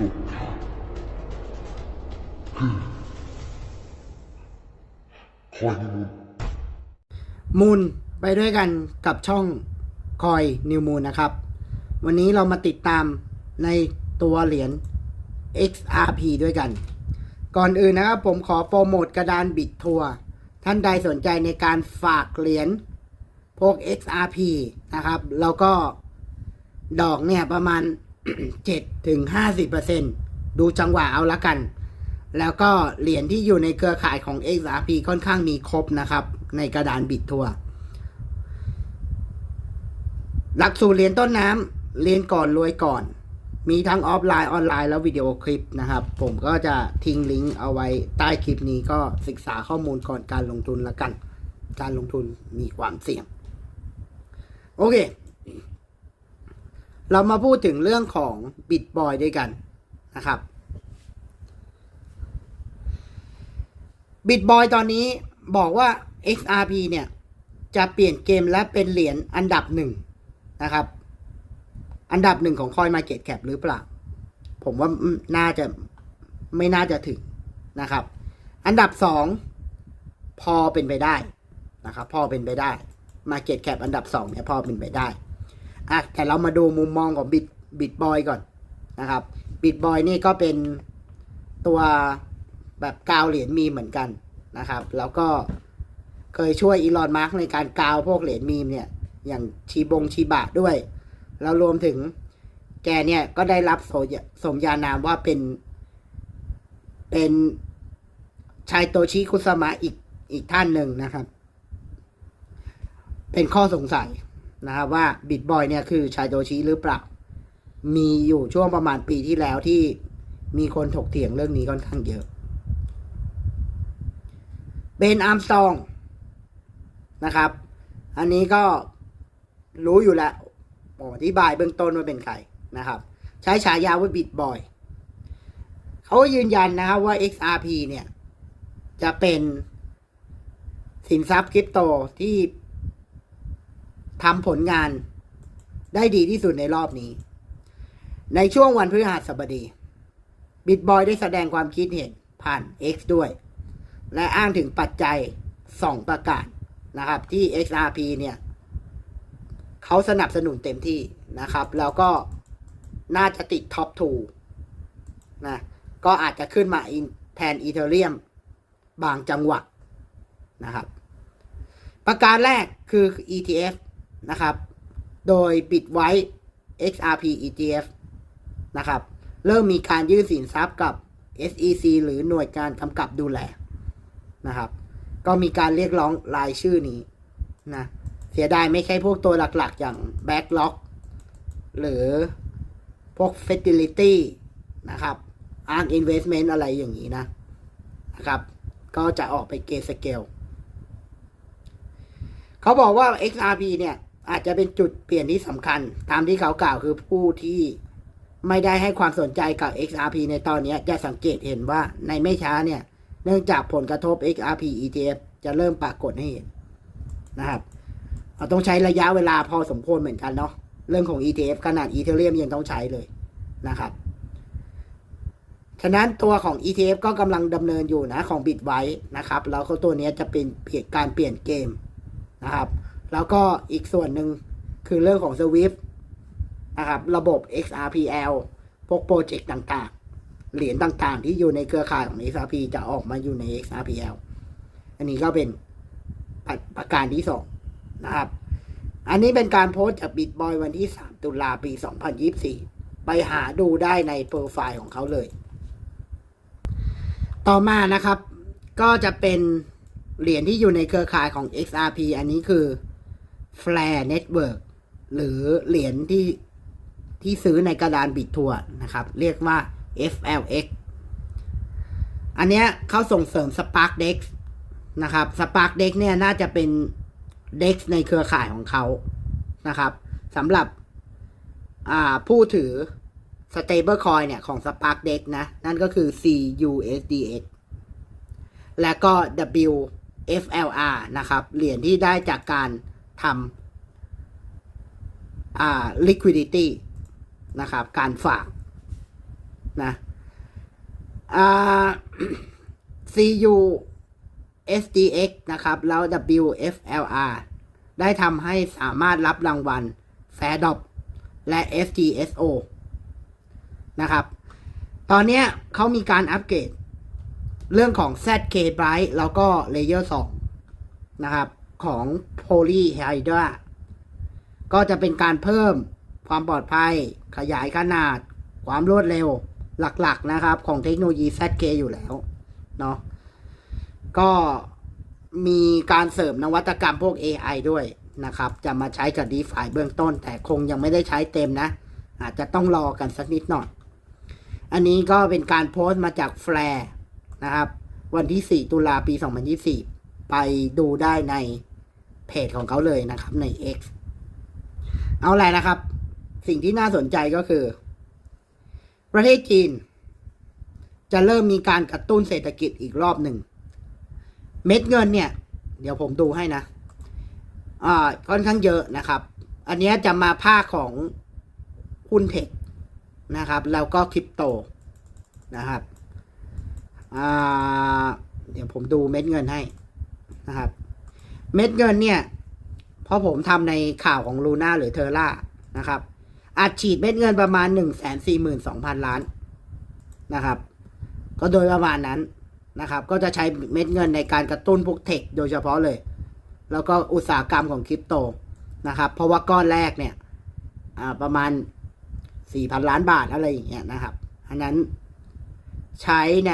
สุดคือคอยนิมูลมูลไปด้วยกันกับช่องคอยนิวมูลนะครับ วันนี้เรามาติดตามในตัวเหรียญ XRP ด้วยกัน ก่อนอื่นนะครับผมขอโปรโมทกระดานบิดทัวร์ท่านใดสนใจในการฝากเหรียญพวก XRP นะครับ แล้วก็ดอกเนี่ยประมาณ 7ถึง50%ดูจังหวะเอาละกัน แล้วก็เหรียญที่อยู่ในเครือข่ายของ XRP ค่อนข้างมีครบนะครับ ในกระดานบิดทัวร์หลักสูตรเรียนต้นน้ำเรียนก่อนรวยก่อน มีทั้งออฟไลน์ออนไลน์แล้ววิดีโอคลิปนะครับ ผมก็จะทิ้งลิงก์เอาไว้ใต้คลิปนี้ก็ศึกษาข้อมูลก่อนการลงทุนละกัน การลงทุนมีความเสี่ยง โอเค เรามาพูดถึงเรื่องของบิตบอยด้วยกันนะครับบิตบอยตอนนี้บอกว่า XRP เนี่ย จะเปลี่ยนเกมและเป็นเหรียญอันดับหนึ่งนะครับ อันดับหนึ่งของคอยมาเก็ตแคปหรือเปล่า ผมว่าน่าจะไม่น่าจะถึงนะครับ อันดับสองพอเป็นไปได้นะครับ พอเป็นไปได้มาเก็ตแคปอันดับสองเนี่ยพอเป็นไปได้ อะแต่เรามาดูมุมมองของบิตบิตบอยก่อนนะครับบิตบอยนี่ก็เป็นตัวแบบกาวเหรียญมีเหมือนกันนะครับ แล้วก็เคยช่วยอีลอนมาร์กในการกาวพวกเหรียญมีมเนี่ย อย่างชีบงชีบะด้วย แล้วรวมถึงแกเนี่ยก็ได้รับโสสมญานามว่าเป็น เป็นชายโตชิคุสมะอีกอีกท่านหนึ่งนะครับ เป็นข้อสงสัย นะครับว่าบิตบอยเนี่ยคือชายโตชิหรือเปล่า มีอยู่ช่วงประมาณปีที่แล้วที่มีคนถกเถียงเรื่องนี้ค่อนข้างเยอะ เบนอาร์มสตองนะครับ อันนี้ก็รู้อยู่แล้วอธิบายเบื้องต้นว่าเป็นใครนะครับ ใช้ฉายาว่าบิตบอยเขายืนยันนะครับว่า XRP เนี่ย จะเป็นสินทรัพย์คริปโตที่ ทำผลงานได้ดีที่สุดในรอบนี้ ในช่วงวันพฤหัสบดี บิตบอยได้แสดงความคิดเห็นผ่าน X ด้วย และอ้างถึงปัจจัยสองประการนะครับ ที่ XRP เนี่ยเขาสนับสนุนเต็มที่นะครับ แล้วก็น่าจะติดท็อป2นะก็อาจจะขึ้นมาแทนอีเทเรียมบางจังหวะนะครับ ประการแรกคือ ETF นะครับ โดยปิดไว้ XRP ETF นะครับ เริ่มมีการยื่นสินทรัพย์กับ SEC หรือหน่วยการกำกับดูแลนะครับ ก็มีการเรียกร้องรายชื่อนี้นะเสียดายไม่ใช่พวกตัวหลักๆ อย่าง Backlog หรือพวก Fertility นะครับ Ark Investment อะไรอย่างนี้นะนะครับ ก็จะออกไปเกสเกลเขาบอกว่า XRP เนี่ย อาจจะเป็นจุดเปลี่ยนที่สำคัญ ตามที่เขากล่าวคือผู้ที่ไม่ได้ให้ความสนใจกับ XRP ในตอนนี้จะสังเกตเห็นว่าในไม่ช้าเนี่ย เนื่องจากผลกระทบ XRP ETF จะเริ่มปรากฏให้เห็นนะครับเราต้องใช้ระยะเวลาพอสมควรเหมือนกันเนาะเรื่องของ ETF ขนาด Ethereum ยังต้องใช้เลยนะครับฉะนั้นตัวของ ETF ก็กำลังดำเนินอยู่นะของ Bitwise นะครับ แล้วก็ตัวนี้จะเป็นเปลี่ยนการเปลี่ยนเกมนะครับ แล้วก็อีกส่วนหนึ่งคือเรื่องของ Swift นะครับระบบ XRPL พวกโปรเจกต์ต่างๆ เหรียญต่างๆ ที่อยู่ในเครือข่ายของ XRP จะออกมาอยู่ใน XRPL อันนี้ก็เป็นประประการที่สองนะครับ อันนี้เป็นการโพสต์จากบิตบอยวันที่ 3 ตุลาปี 2024 ไปหาดูได้ในโปรไฟล์ของเขาเลย ต่อมานะครับ ก็จะเป็นเหรียญที่อยู่ในเครือข่ายของ XRP อันนี้คือ Flare Network หรือเหรียญที่ที่ซื้อในกระดานบิตทัวนะครับ เรียกว่า FLX อันเนี้ยเขาส่งเสริม Spark Dex นะครับ Spark Dex เนี่ยน่าจะเป็น Dex ในเครือข่ายของเขานะครับสำหรับผู้ถือ Stable Coin เนี่ยของ Spark Dex นะ นั่นก็คือ CUSDX และก็ WFLR นะครับ เหรียญที่ได้จากการ ทำอ่า liquidity นะครับ การฝากนะอ่า CU SDX นะครับ แล้ว WFLR ได้ทำให้สามารถรับรางวัล f a d o p และ FTSO นะครับ ตอนนี้เขามีการอัปเกรด เรื่องของ ZK Bright แล้วก็ Layer 2 นะครับ ของ Poly Hydra ก็จะเป็นการเพิ่มความปลอดภัย ขยายขนาด ความรวดเร็วหลักๆนะครับ ของเทคโนโลยี ZK อยู่แล้วเนาะก็มีการเสริมนวัตกรรมพวก AI ด้วยนะครับ จะมาใช้กับ DeFi เบื้องต้น แต่คงยังไม่ได้ใช้เต็มนะ อาจจะต้องรอกันสักนิดหน่อย อันนี้ก็เป็นการโพสต์มาจากแฟร์นะครับ วันที่ 4 ตุลาปี 2024 ไปดูได้ใน เพจของเขาเลยนะครับใน X เอาอะไรนะครับ สิ่งที่น่าสนใจก็คือ ประเทศจีน จะเริ่มมีการกระตุ้นเศรษฐกิจอีกรอบหนึ่ง เม็ดเงินเนี่ย เดี๋ยวผมดูให้นะอ่าค่อนข้างเยอะนะครับ อันนี้จะมาภาคของหุ้นเทคนะครับ แล้วก็คริปโตนะครับอ่าเดี๋ยวผมดูเม็ดเงินให้นะครับ เม็ดเงินเนี่ยเพราะผมทำในข่าวของลูน่าหรือเทอร่านะครับอัดฉีดเม็ดเงินประมาณหนึ่งแสนสี่หมื่นสองพันล้านนะครับ ก็โดยประมาณนั้นนะครับ ก็จะใช้เม็ดเงินในการกระตุ้นพวกเทคโดยเฉพาะเลย แล้วก็อุตสาหกรรมของคริปโตนะครับ เพราะว่าก้อนแรกเนี่ยประมาณสี่พันล้านบาทอะไรอย่างเงี้ยนะครับ อันนั้นใช้ใน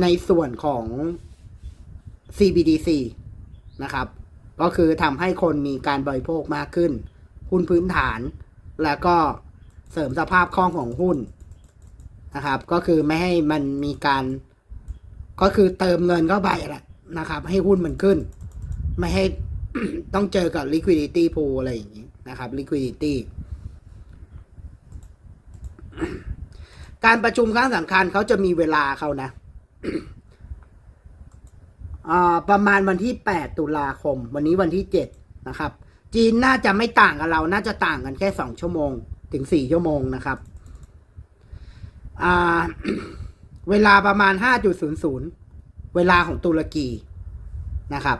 ในส่วนของ CBDC นะครับ ก็คือทำให้คนมีการบริโภคมากขึ้น หุ้นพื้นฐาน แล้วก็เสริมสภาพคล่องของหุ้นนะครับ ก็คือไม่ให้มันมีการ ก็คือเติมเงินเข้าไปแหละนะครับ ให้หุ้นมันขึ้น ไม่ให้ต้องเจอกับ liquidity pool อะไรอย่างนี้นะครับ liquidity การประชุมครั้งสำคัญเขาจะมีเวลาเขานะ ประมาณวันที่ 8 ตุลาคม วันนี้วันที่ 7 นะครับ จีนน่าจะไม่ต่างกับเรา น่าจะต่างกันแค่ 2 ชั่วโมง ถึง 4 ชั่วโมงนะครับ เวลาประมาณ 5.00 เวลาของตุรกีนะครับ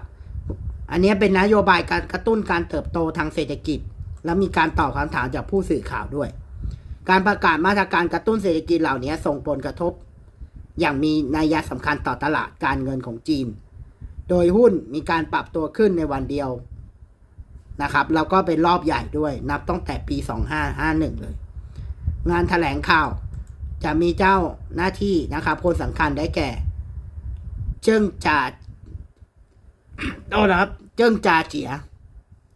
อันนี้เป็นนโยบายการกระตุ้นการเติบโตทางเศรษฐกิจ และมีการตอบคำถามจากผู้สื่อข่าวด้วย การประกาศมาตรการกระตุ้นเศรษฐกิจเหล่านี้ส่งผลกระทบ อย่างมีนัยสำคัญต่อตลาดการเงินของจีน โดยหุ้นมีการปรับตัวขึ้นในวันเดียวนะครับแล้วก็เป็นรอบใหญ่ด้วย นับตั้งแต่ปี 2551 เลย งานถแถลงข่าว จะมีเจ้าหน้าที่นะครับคนสำคัญได้แก่ เจิ้งจาโอ้นะครับ เจิ้งจาเจีย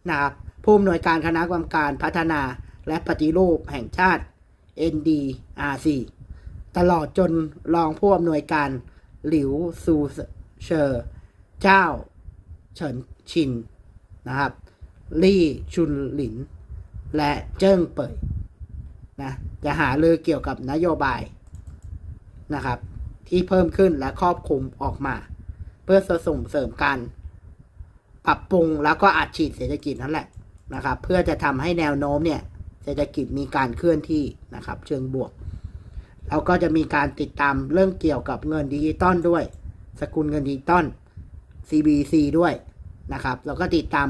นะครับผู้อำนวยการคณะกรรมการพัฒนาและปฏิรูปแห่งชาติ NDRC ตลอดจนรองผู้อำนวยการหลิวซูเชอร์ เจ้าเฉินชินนะครับลี่ชุนหลิน และเจิ้งเป่ยนะจะหาลือเกี่ยวกับนโยบายนะครับ ที่เพิ่มขึ้นและครอบคลุมออกมา เพื่อส่งเสริมการปรับปรุงแล้วก็อัดฉีดเศรษฐกิจนั่นแหละนะครับ เพื่อจะทำให้แนวโน้มเนี่ยเศรษฐกิจมีการเคลื่อนที่นะครับ เชิงบวกแล้วก็จะมีการติดตามเรื่องเกี่ยวกับเงินดิจิตอลด้วย สกุลเงินดิจิตอล CBC ด้วยนะครับ แล้วก็ติดตาม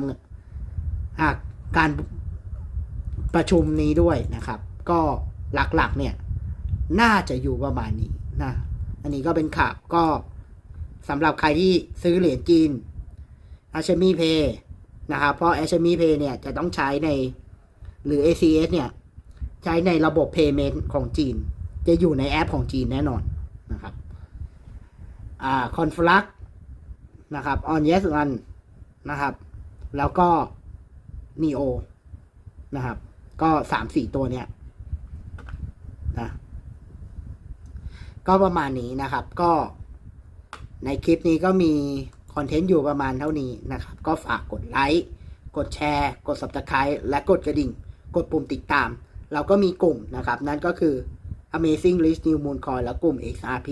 การประชุมนี้ด้วยนะครับ ก็หลักๆเนี่ยน่าจะอยู่ประมาณนี้นะอันนี้ก็เป็นข่าวก็สำหรับใครที่ซื้อเหรียญจีน a ชมีเพย์นะครับ เพราะ a ชมีเพย์เนี่ยจะต้องใช้ในหรือ ACS เนี่ย ใช้ในระบบ Payment ของจีน จะอยู่ในแอปของจีนแน่นอนนะครับอ่าคอนฟลัก นะครับ on yes on นะครับ แล้วก็ neo นะครับ ก็สามสี่ตัวเนี่ยนะก็ประมาณนี้นะครับ ก็ในคลิปนี้ก็มีคอนเทนต์อยู่ประมาณเท่านี้นะครับ ก็ฝากกดไลค์กดแชร์ กด subscribe และกดกระดิ่ง กดปุ่มติดตาม เราก็มีกลุ่มนะครับ นั่นก็คือ Amazing List New Moon Coin และกลุ่ม XRP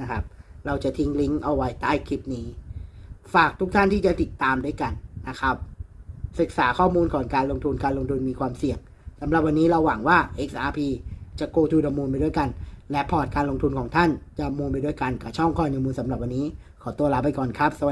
นะครับ เราจะทิ้งลิงก์เอาไว้ใต้คลิปนี้ ฝากทุกท่านที่จะติดตามด้วยกันนะครับ ศึกษาข้อมูลก่อนการลงทุนการลงทุนมีความเสี่ยงสำหรับวันนี้เราหวังว่า XRP จะ go to the moon ไปด้วยกัน และพอร์ตการลงทุนของท่านจะมูนไปด้วยกันกับช่องคอยนิวมูลสำหรับวันนี้ ขอตัวลาไปก่อนครับ สวัสดี